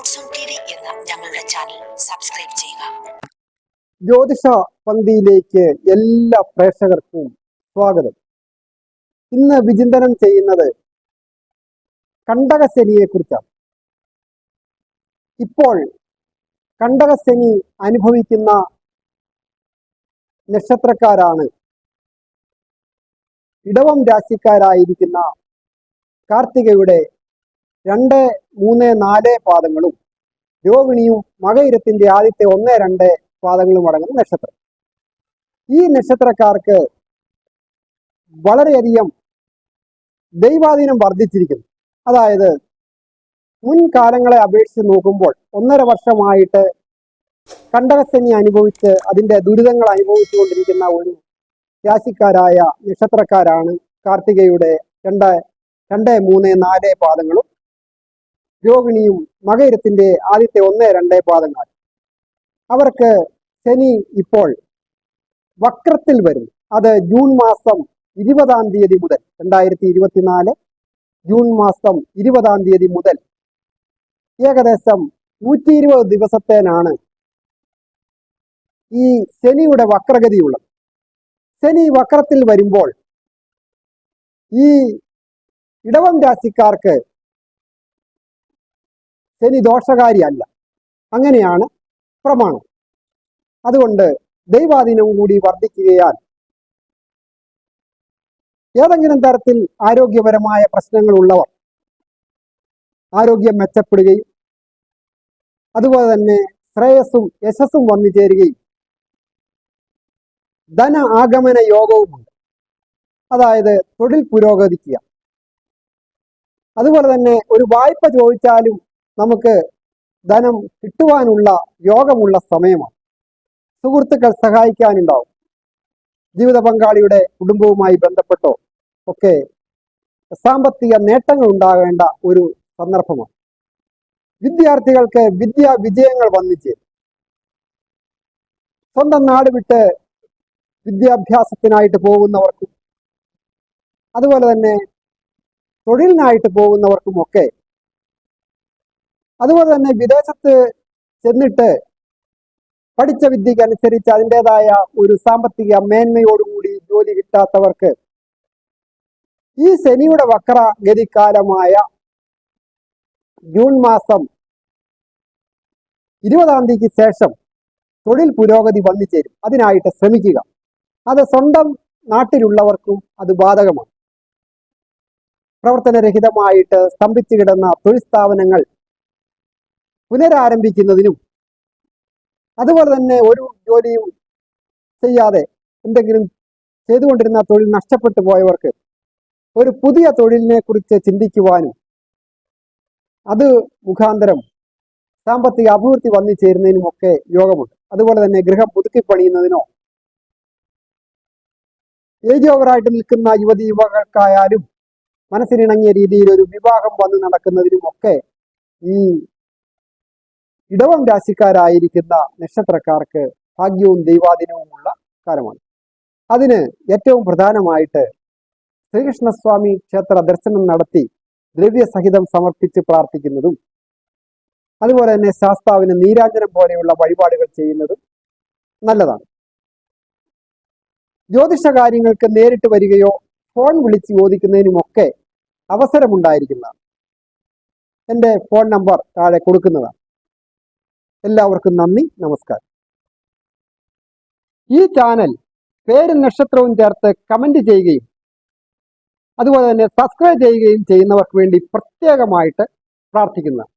എന്ന ഞങ്ങളുടെ channel subscribe ചെയ്യുക. ജ്യോതിഷ പന്തിയിലേക്ക് എല്ലാ പ്രേക്ഷകർക്കും സ്വാഗതം. ഇന്ന് വിചിന്തനം ചെയ്യുന്നത് കണ്ടകശനിയെ കുറിച്ചാണ് ഇപ്പോൾ കണ്ടകശനി അനുഭവിക്കുന്ന നക്ഷത്രക്കാരാണ്. ഇടവം രാശിക്കാരായിരിക്കുന്ന കാർത്തികയുടെ രണ്ട് മൂന്ന് നാല് പാദങ്ങളും. രോഹിണിയും മകയിരത്തിന്റെ ആദ്യത്തെ ഒന്ന് രണ്ട് പാദങ്ങളും അടങ്ങുന്ന നക്ഷത്രം. ഈ നക്ഷത്രക്കാർക്ക് വളരെയധികം ദൈവാധീനം വർദ്ധിച്ചിരിക്കുന്നു. അതായത് മുൻകാലങ്ങളെ അപേക്ഷിച്ച് നോക്കുമ്പോൾ ഒന്നര വർഷമായിട്ട് കണ്ടകശനി അനുഭവിച്ച് അതിന്റെ ദുരിതങ്ങൾ അനുഭവിച്ചുകൊണ്ടിരിക്കുന്ന ഒരു രാശിക്കാരായ നക്ഷത്രക്കാരാണ് കാർത്തികയുടെ രണ്ട് രണ്ട് മൂന്ന് നാല് പാദങ്ങളും രോഹിണിയും മകയിരത്തിന്റെ ആദ്യത്തെ ഒന്ന് രണ്ട് പാദങ്ങൾ. അവർക്ക് ശനി ഇപ്പോൾ വക്രത്തിൽ വരും. അത് ജൂൺ മാസം ഇരുപതാം തീയതി മുതൽ രണ്ടായിരത്തി ഇരുപത്തിനാല് ജൂൺ മാസം ഇരുപതാം തീയതി മുതൽ ഏകദേശം നൂറ്റി ഇരുപത് ദിവസത്തേനാണ് ഈ ശനിയുടെ വക്രഗതിയുള്ളത്. ശനി വക്രത്തിൽ വരുമ്പോൾ ഈ ഇടവം രാശിക്കാർക്ക് ശനി ദോഷകാരിയല്ല. അങ്ങനെയാണ് പ്രമാണം. അതുകൊണ്ട് ദൈവാധീനവും കൂടി വർദ്ധിക്കുകയാൽ ഏതെങ്കിലും തരത്തിൽ ആരോഗ്യപരമായ പ്രശ്നങ്ങൾ ഉള്ളവർ ആരോഗ്യം മെച്ചപ്പെടുകയും അതുപോലെ തന്നെ ശ്രേയസ്സും യശസ്സും വന്നു ചേരുകയും ധന ആഗമന യോഗവുമുണ്ട്. അതായത് തൊഴിൽ പുരോഗതിക്കുക. അതുപോലെ തന്നെ ഒരു വായ്പ ചോദിച്ചാലും നമുക്ക് ധനം കിട്ടുവാനുള്ള യോഗമുള്ള സമയമാണ്. സുഹൃത്തുക്കൾ സഹായിക്കാനുണ്ടാവും. ജീവിത പങ്കാളിയുടെ കുടുംബവുമായി ബന്ധപ്പെട്ടോ ഒക്കെ സാമ്പത്തിക നേട്ടങ്ങൾ ഉണ്ടാകേണ്ട ഒരു സന്ദർഭമാണ്. വിദ്യാർത്ഥികൾക്ക് വിദ്യാ വിജയങ്ങൾ വന്നിച്ച് സ്വന്തം നാട് വിട്ട് വിദ്യാഭ്യാസത്തിനായിട്ട് പോകുന്നവർക്കും അതുപോലെ തന്നെ തൊഴിലിനായിട്ട് പോകുന്നവർക്കും ഒക്കെ അതുപോലെ തന്നെ വിദേശത്ത് ചെന്നിട്ട് പഠിച്ച വിദ്യക്ക് അനുസരിച്ച് അതിന്റെതായ ഒരു സാമ്പത്തിക മേന്മയോടുകൂടി ജോലി കിട്ടാത്തവർക്ക് ഈ ശനിയുടെ വക്ര ഗതികാലമായ ജൂൺ മാസം ഇരുപതാം തീയതിക്ക് ശേഷം തൊഴിൽ പുരോഗതി വന്നു ചേരും അതിനായിട്ട് ശ്രമിക്കുക. അത് സ്വന്തം നാട്ടിലുള്ളവർക്കും അത് ബാധകമാണ്. പ്രവർത്തനരഹിതമായിട്ട് സ്തംഭിച്ചു കിടന്ന തൊഴിൽ സ്ഥാപനങ്ങൾ പുനരാരംഭിക്കുന്നതിനും അതുപോലെ തന്നെ ഒരു ജോലിയും ചെയ്യാതെ എന്തെങ്കിലും ചെയ്തുകൊണ്ടിരുന്ന തൊഴിൽ നഷ്ടപ്പെട്ടു പോയവർക്ക് ഒരു പുതിയ തൊഴിലിനെ കുറിച്ച് ചിന്തിക്കുവാനും അത് മുഖാന്തരം സാമ്പത്തിക അഭിവൃദ്ധി വന്നു ചേരുന്നതിനും ഒക്കെ യോഗമുണ്ട്. അതുപോലെ തന്നെ ഗൃഹം പുതുക്കി പണിയുന്നതിനോ ഏജ് ഓവറായിട്ട് നിൽക്കുന്ന യുവതി യുവകൾക്കായാലും മനസ്സിനിണങ്ങിയ രീതിയിൽ ഒരു വിവാഹം വന്ന് നടക്കുന്നതിനും ഒക്കെ ഈ ഇടവം രാശിക്കാരായിരിക്കുന്ന നക്ഷത്രക്കാർക്ക് ഭാഗ്യവും ദൈവാധീനവുമുള്ള കാലമാണ്. അതിന് ഏറ്റവും പ്രധാനമായിട്ട് ശ്രീകൃഷ്ണസ്വാമി ക്ഷേത്ര ദർശനം നടത്തി ദ്രവ്യസഹിതം സമർപ്പിച്ച് പ്രാർത്ഥിക്കുന്നതും അതുപോലെ തന്നെ ശാസ്താവിന് നീരാഞ്ജനം പോലെയുള്ള വഴിപാടുകൾ ചെയ്യുന്നതും നല്ലതാണ്. ജ്യോതിഷ കാര്യങ്ങൾക്ക് നേരിട്ട് വരികയോ ഫോൺ വിളിച്ച് ചോദിക്കുന്നതിനുമൊക്കെ അവസരമുണ്ടായിരിക്കുന്നതാണ്. എന്റെ ഫോൺ നമ്പർ താഴെ കൊടുക്കുന്നതാണ്. എല്ലാവർക്കും നന്ദി നമസ്കാരം. ഈ ചാനൽ പേരും നക്ഷത്രവും ചേർത്ത് കമന്റ് ചെയ്യുകയും അതുപോലെ തന്നെ സബ്സ്ക്രൈബ് ചെയ്യുകയും ചെയ്യുന്നവർക്ക് വേണ്ടി പ്രത്യേകമായിട്ട് പ്രാർത്ഥിക്കുന്നതാണ്.